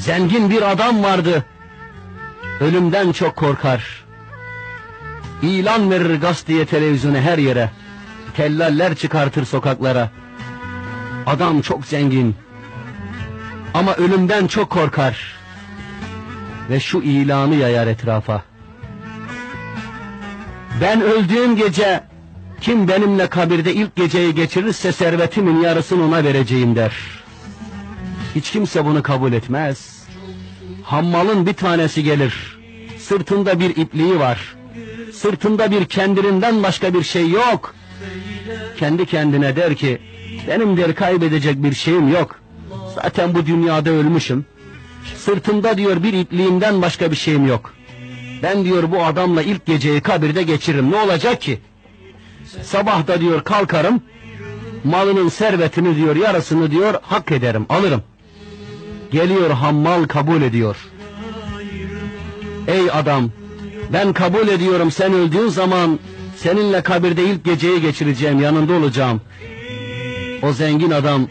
Zengin bir adam vardı. Ölümden çok korkar. İlan verir gazeteye televizyona her yere. Tellaller çıkartır sokaklara. Adam çok zengin. Ama ölümden çok korkar. Ve şu ilanı yayar etrafa. Ben öldüğüm gece kim benimle kabirde ilk geceyi geçirirse servetimin yarısını ona vereceğim der. Hiç kimse bunu kabul etmez. Hammalın bir tanesi gelir. Sırtında bir ipliği var. Sırtında bir kendirinden başka bir şey yok. Kendi kendine der ki, benim der kaybedecek bir şeyim yok. Zaten bu dünyada ölmüşüm. Sırtımda diyor bir ipliğimden başka bir şeyim yok. Ben diyor bu adamla ilk geceyi kabirde geçiririm. Ne olacak ki? Sabah da diyor kalkarım. Malının servetini diyor yarısını diyor hak ederim alırım. Geliyor hammal kabul ediyor. Ey adam ben kabul ediyorum sen öldüğün zaman seninle kabirde ilk geceyi geçireceğim yanında olacağım. O zengin adam